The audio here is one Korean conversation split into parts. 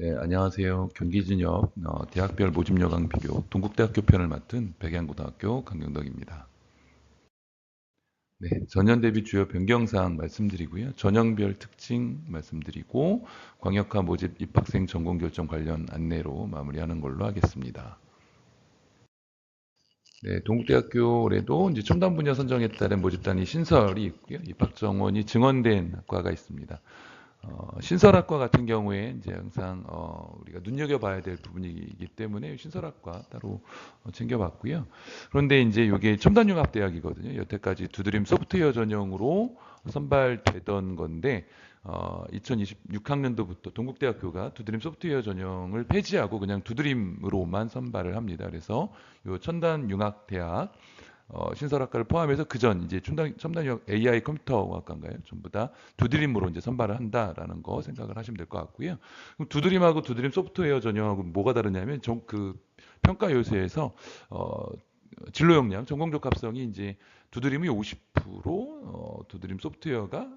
네, 안녕하세요. 경기진역 어, 대학별 모집 여강 비교 동국대학교 편을 맡은 백양고등학교 강경덕입니다. 네, 전년 대비 주요 변경사항 말씀드리고요. 전형별 특징 말씀드리고 광역화 모집 입학생 전공 결정 관련 안내로 마무리하는 걸로 하겠습니다. 네, 동국대학교 올해도 이제 첨단 분야 선정에 따른 모집단위 신설이 있고요. 입학 정원이 증원된 학과가 있습니다. 어, 신설학과 같은 경우에 이제 항상 어, 우리가 눈여겨봐야 될 부분이기 때문에 신설학과 따로 어, 챙겨봤고요. 그런데 이제 이게 첨단융합대학이거든요. 여태까지 두드림 소프트웨어 전형으로 선발되던 건데 어, 2026학년도부터 동국대학교가 두드림 소프트웨어 전형을 폐지하고 그냥 두드림으로만 선발을 합니다. 그래서 이 첨단융합대학 어, 신설학과를 포함해서 그전 이제 첨단 첨단 AI 컴퓨터학과인가요? 전부 다 두드림으로 이제 선발을 한다라는 거 생각을 하시면 될 것 같고요. 그럼 두드림하고 두드림 소프트웨어 전형하고 뭐가 다르냐면 정, 그 평가 요소에서 어, 진로 역량, 전공 적 합성이 이제 두드림이 50%, 어, 두드림 소프트웨어가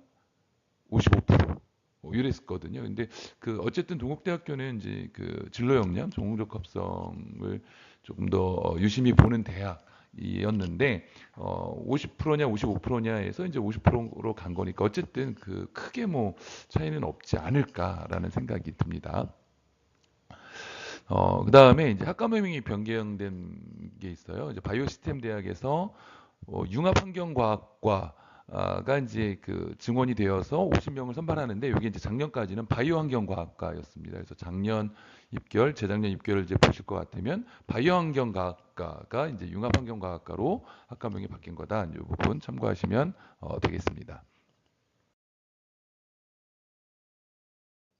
55%뭐 이랬거든요. 근데 그 어쨌든 동국대학교는 이제 그 진로 역량, 전공 적 합성을 조금 더 유심히 보는 대학. 이었는데 어 50%냐 55%냐에서 이제 50%로 간 거니까 어쨌든 그 크게 뭐 차이는 없지 않을까라는 생각이 듭니다. 어 그 다음에 이제 학과명이 변경된 게 있어요. 이제 바이오시스템 대학에서 어, 융합환경과학과 가 이제 그 증원이 되어서 50명을 선발하는데 이게 이제 작년까지는 바이오 환경과학과였습니다. 그래서 작년 입결, 재작년 입결을 이제 보실 것 같으면 바이오 환경과학과가 이제 융합 환경과학과로 학과명이 바뀐 거다. 이 부분 참고하시면 어, 되겠습니다.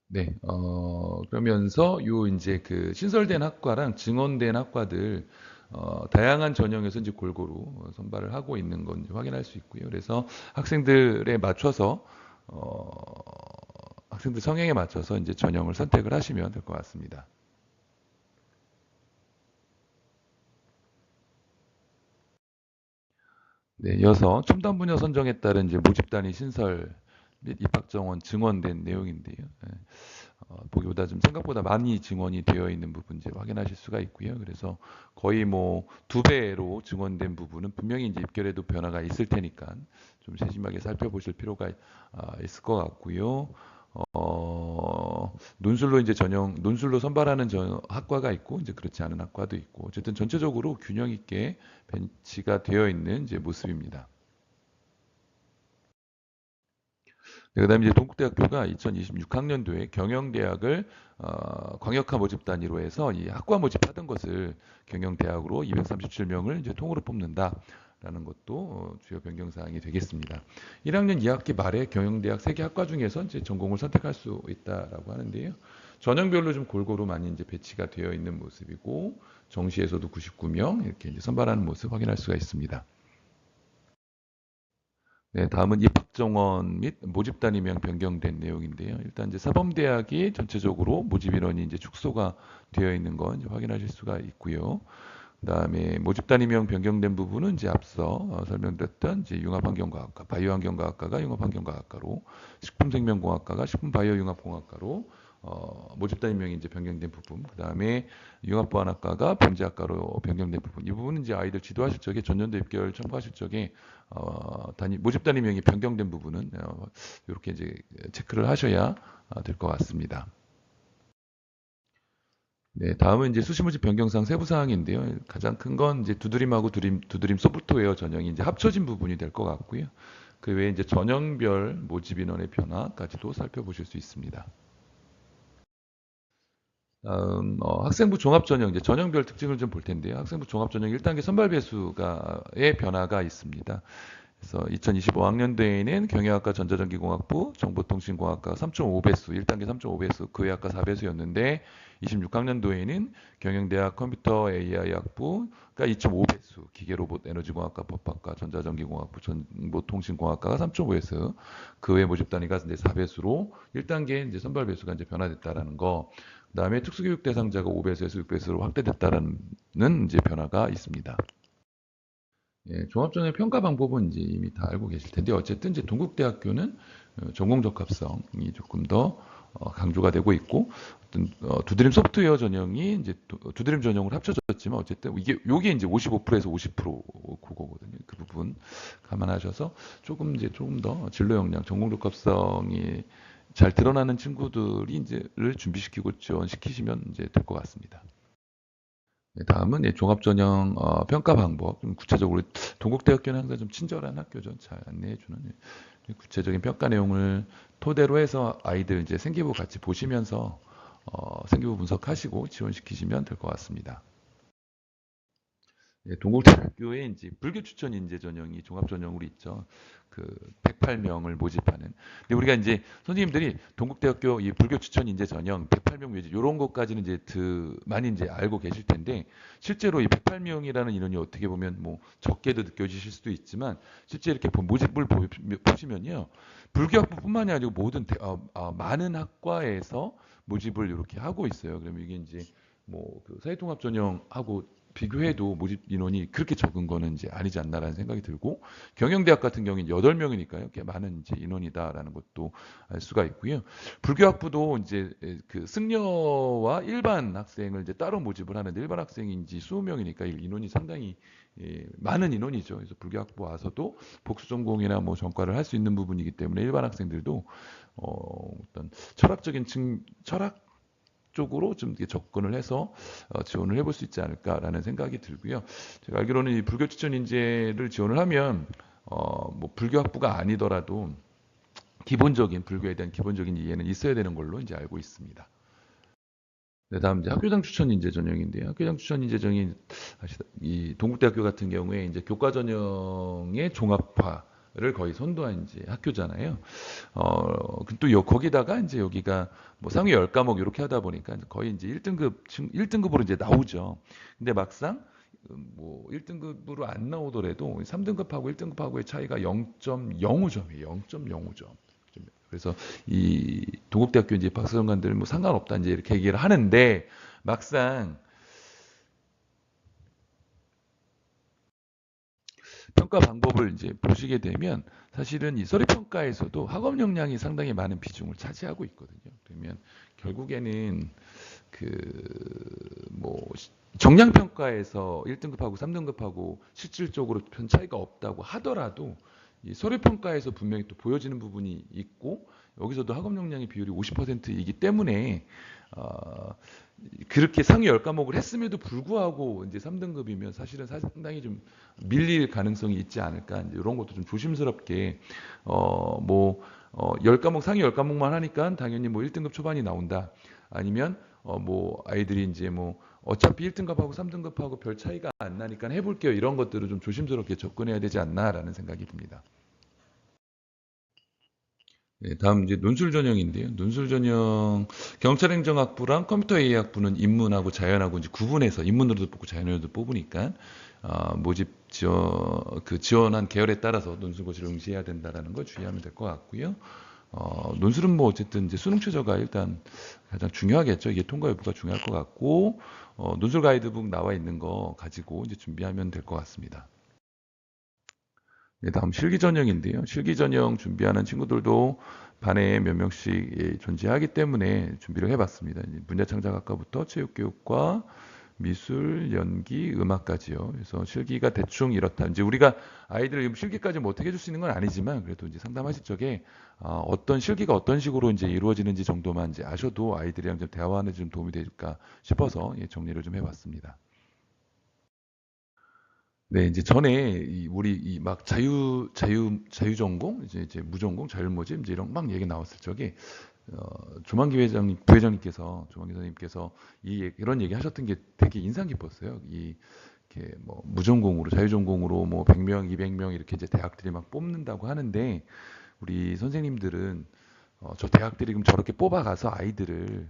네, 어, 그러면서 요 이제 그 신설된 학과랑 증원된 학과들 어, 다양한 전형에서 이제 골고루 선발을 하고 있는 건 확인할 수 있고요. 그래서 학생들에 맞춰서 어, 학생들 성향에 맞춰서 이제 전형을 선택을 하시면 될 것 같습니다. 네, 이어서 첨단 분야 선정에 따른 이제 모집단위 신설 및 입학 정원 증원된 내용인데요. 네. 어, 보기보다 좀 생각보다 많이 증원이 되어 있는 부분 이제 확인하실 수가 있고요. 그래서 거의 뭐 두 배로 증원된 부분은 분명히 이제 입결에도 변화가 있을 테니까 좀 세심하게 살펴보실 필요가 아, 있을 것 같고요. 어, 논술로 이제 전형 논술로 선발하는 전, 학과가 있고 이제 그렇지 않은 학과도 있고 어쨌든 전체적으로 균형 있게 벤치가 되어 있는 이제 모습입니다. 그다음에 이제 동국대학교가 2026학년도에 경영대학을 어, 광역화 모집 단위로 해서 이 학과 모집하던 것을 경영대학으로 237명을 이제 통으로 뽑는다 라는 것도 어, 주요 변경 사항이 되겠습니다. 1학년 2학기 말에 경영대학 3개 학과 중에서 이제 전공을 선택할 수 있다라고 하는데요. 전형별로 좀 골고루 많이 이제 배치가 되어 있는 모습이고 정시에서도 99명 이렇게 이제 선발하는 모습 확인할 수가 있습니다. 네, 다음은 입학 정원 및 모집 단위명 변경된 내용인데요. 일단 이제 사범대학이 전체적으로 모집 인원이 이제 축소가 되어 있는 건 확인하실 수가 있고요. 그다음에 모집 단위명 변경된 부분은 이제 앞서 어, 설명드렸던 이제 융합환경과학과, 바이오환경과학과가 융합환경과학과로, 식품생명공학과가 식품바이오융합공학과로 어, 모집단위명이 이제 변경된 부분, 그 다음에 융합보안학과가 범죄학과로 변경된 부분, 이 부분은 이제 아이들 지도하실 적에 전년도 입결 첨부하실 적에 어, 단위 모집단위명이 변경된 부분은 어, 이렇게 이제 체크를 하셔야 어, 될것 같습니다. 네, 다음은 이제 수시모집 변경상 세부 사항인데요. 가장 큰 건 이제 두드림하고 두드림, 두드림 소프트웨어 전형이 이제 합쳐진 부분이 될 것 같고요. 그 외에 이제 전형별 모집 인원의 변화까지도 살펴보실 수 있습니다. 다음 어, 학생부 종합 전형 이제 전형별 특징을 좀 볼 텐데요. 학생부 종합 전형 1단계 선발 배수가의 변화가 있습니다. 그래서 2025학년도에는 경영학과 전자전기공학부, 정보통신공학과 3.5배수, 1단계 3.5배수, 그외 학과 4배수였는데 26학년도에는 경영대학 컴퓨터 AI학부가 2.5배수, 기계로봇 에너지공학과 법학과 전자전기공학부 정보통신공학과가 3.5배수, 그외 모집 단위가 이제 4배수로 1단계 이제 선발 배수가 이제 변화됐다라는 거. 그다음에 특수교육 대상자가 5배수에서 6배수로 확대됐다는 이제 변화가 있습니다. 예, 종합전형 평가 방법은 이제 이미 다 알고 계실 텐데 어쨌든 이제 동국대학교는 어, 전공 적 합성이 조금 더 어, 강조가 되고 있고 어떤 어, 두드림 소프트웨어 전형이 이제 두- 두드림 전형으로 합쳐졌지만 어쨌든 이게 요게 이제 55%에서 50% 그거거든요. 그 부분 감안하셔서 조금 이제 조금 더 진로 역량, 전공 적합성이 잘 드러나는 친구들이 이제를 준비시키고 지원시키시면 이제 될 것 같습니다. 네, 다음은 예, 종합전형 어, 평가 방법. 좀 구체적으로 동국대학교는 항상 좀 친절한 학교죠. 잘 안내해주는 예, 구체적인 평가 내용을 토대로 해서 아이들 이제 생기부 같이 보시면서 어, 생기부 분석하시고 지원시키시면 될 것 같습니다. 예, 동국대학교에 이제 불교 추천 인재 전형이 종합 전형으로 있죠. 그 108명을 모집하는. 근데 우리가 이제 선생님들이 동국대학교 이 불교 추천 인재 전형 108명 모집 이런 것까지는 이제 드, 많이 이제 알고 계실 텐데 실제로 이 108명이라는 인원이 어떻게 보면 뭐 적게도 느껴지실 수도 있지만 실제 이렇게 보- 모집을 보- 보시면요. 불교학부뿐만이 아니고 모든 대- 어, 어, 많은 학과에서 모집을 이렇게 하고 있어요. 그러면 이게 이제 뭐 그 사회통합 전형하고 비교해도 모집 인원이 그렇게 적은 거는 이제 아니지 않나라는 생각이 들고 경영대학 같은 경우는 8명이니까요. 꽤 많은 이제 인원이다라는 것도 알 수가 있고요. 불교학부도 이제 그 승려와 일반 학생을 이제 따로 모집을 하는데 일반 학생인지 20명이니까 인원이 상당히 예, 많은 인원이죠. 그래서 불교학부 와서도 복수 전공이나 뭐 전과를 할 수 있는 부분이기 때문에 일반 학생들도 어, 어떤 철학적인 측 철학 쪽으로 좀 이렇게 접근을 해서 어, 지원을 해볼 수 있지 않을까라는 생각이 들고요. 제가 알기로는 이 불교 추천 인재를 지원을 하면 어, 뭐 불교 학부가 아니더라도 기본적인 불교에 대한 기본적인 이해는 있어야 되는 걸로 이제 알고 있습니다. 네, 다음 이제 학교장 추천 인재 전형인데요. 학교장 추천 인재 전형이 이 동국대학교 같은 경우에 이제 교과 전형의 종합화 를 거의 선도한 이제 학교잖아요. 어, 또 여, 거기다가 이제 여기가 뭐 상위 10과목 이렇게 하다 보니까 거의 이제 1등급 1등급으로 이제 나오죠. 근데 막상 음, 뭐 1등급으로 안 나오더라도 3등급하고 1등급하고의 차이가 0.05점이에요. 0.05점. 그래서 이 동국대학교 이제 박사정관들 뭐 상관없다 이제 이렇게 얘기를 하는데 막상 평가 방법을 이제 보시게 되면 사실은 이 서류 평가에서도 학업 역량이 상당히 많은 비중을 차지하고 있거든요. 그러면 결국에는 그 뭐 정량 평가에서 1등급하고 3등급하고 실질적으로 별 차이가 없다고 하더라도 이 서류 평가에서 분명히 또 보여지는 부분이 있고 여기서도 학업 역량의 비율이 50%이기 때문에 어, 그렇게 상위 10과목을 했음에도 불구하고 이제 3등급이면 사실은 상당히 좀 밀릴 가능성이 있지 않을까. 이런 것도 좀 조심스럽게 어뭐 어, 10과목 상위 10과목만 하니까 당연히 뭐 1등급 초반이 나온다. 아니면 어, 뭐 아이들이 이제 뭐 어차피 1등급하고 3등급하고 별 차이가 안 나니까 해볼게요. 이런 것들을 좀 조심스럽게 접근해야 되지 않나라는 생각이 듭니다. 네, 다음 이제 논술 전형인데요. 논술 전형 경찰행정학부랑 컴퓨터 AI학부는 인문하고 자연하고 이제 구분해서 인문으로도 뽑고 자연으로도 뽑으니까 어, 모집 지원 그 지원한 계열에 따라서 논술 고시를 응시해야 된다라는 걸 주의하면 될 것 같고요. 어, 논술은 뭐 어쨌든 이제 수능 최저가 일단 가장 중요하겠죠. 이게 통과 여부가 중요할 것 같고 어, 논술 가이드북 나와 있는 거 가지고 이제 준비하면 될 것 같습니다. 네, 다음 실기 전형인데요. 실기 전형 준비하는 친구들도 반에 몇 명씩 예, 존재하기 때문에 준비를 해봤습니다. 문화창작학과부터 체육교육과 미술, 연기, 음악까지요. 그래서 실기가 대충 이렇다. 이제 우리가 아이들을 실기까지 뭐 어떻게 해줄 수 있는 건 아니지만 그래도 이제 상담하실 적에 어, 떤 실기가 어떤 식으로 이제 이루어지는지 정도만 이제 아셔도 아이들이랑 좀 대화하는 데좀 도움이 될까 싶어서 예, 정리를 좀 해봤습니다. 네, 이제 전에 이 우리 이 막 자유 자유 자유 전공 이제 이제 무전공 자율 모집 이제 이런 막 얘기 나왔을 적에 어, 조만기 회장님 부회장님께서 조만기 회장님께서 이 이런 얘기 하셨던 게 되게 인상 깊었어요. 이 이렇게 뭐 무전공으로 자유 전공으로 뭐 100명, 200명 이렇게 이제 대학들이 막 뽑는다고 하는데 우리 선생님들은 어, 저 대학들이 그럼 저렇게 뽑아가서 아이들을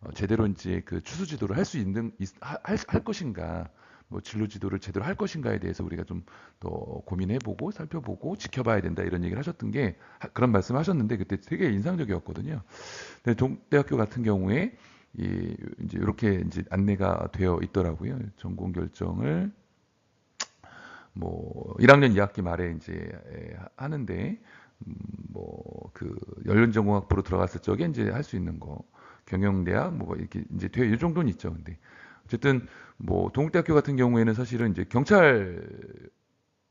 어, 제대로 이제 그 추수 지도를 할 수 있는 있- 할, 할 것인가 뭐 진로 지도를 제대로 할 것인가에 대해서 우리가 좀 더 고민해보고 살펴보고 지켜봐야 된다 이런 얘기를 하셨던 게 하- 그런 말씀을 하셨는데 그때 되게 인상적이었거든요. 근데 동대학교 같은 경우에 이 이제 이렇게 이제 안내가 되어 있더라고요. 전공 결정을 뭐 1학년 2학기 말에 이제 에, 하는데 뭐그 연륜전공학부로 들어갔을 적에 이제 할 수 있는 거 경영대학 뭐 이렇게 이제 돼이 정도는 있죠. 근데 어쨌든 뭐 동국대학교 같은 경우에는 사실은 이제 경찰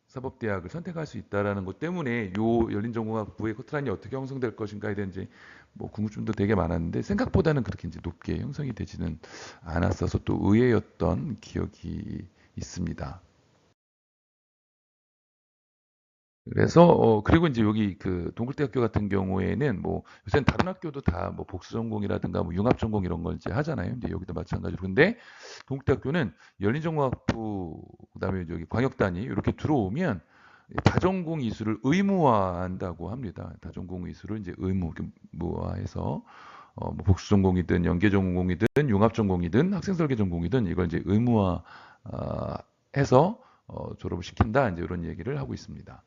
사법대학을 선택할 수 있다라는 것 때문에 요 열린전공학부의 커트라인이 어떻게 형성될 것인가에 대한 이제 뭐 궁금증도 되게 많았는데 생각보다는 그렇게 이제 높게 형성이 되지는 않았어서 또 의외였던 기억이 있습니다. 그래서 어 그리고 이제 여기 그 동국대학교 같은 경우에는 뭐 요새는 다른 학교도 다 뭐 복수 전공이라든가 뭐 융합 전공 이런 걸 이제 하잖아요. 근데 여기도 마찬가지로. 근데 동국대학교는 열린 전공학부 그다음에 여기 광역단이 이렇게 들어오면 다전공 이수를 의무화한다고 합니다. 다전공 이수를 이제 의무화해서 어, 뭐 복수 전공이든 연계 전공이든 융합 전공이든 학생 설계 전공이든 이걸 이제 의무화 어, 해서 어, 졸업을 시킨다 이제 이런 얘기를 하고 있습니다.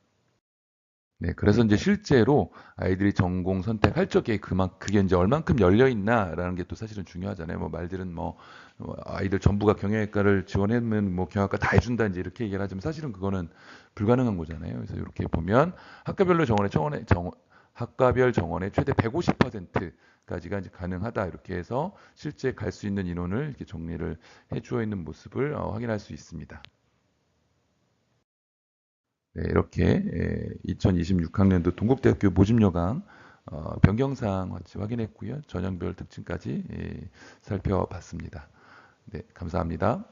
네, 그래서 이제 실제로 아이들이 전공 선택할 적에 그만 그게 이제 얼만큼 열려 있나라는 게 또 사실은 중요하잖아요. 뭐 말들은 뭐 어, 아이들 전부가 경영학과를 지원하면 뭐 경영학과 다 해준다 이제 이렇게 얘기를 하지만 사실은 그거는 불가능한 거잖아요. 그래서 이렇게 보면 학과별로 정원의 정원의 정 학과별 정원의 최대 150%까지가 이제 가능하다 이렇게 해서 실제 갈 수 있는 인원을 이렇게 정리를 해주어 있는 모습을 어, 확인할 수 있습니다. 네, 이렇게 2026학년도 동국대학교 모집여강 어, 변경사항 확인했고요. 전형별 특징까지 예, 살펴봤습니다. 네, 감사합니다.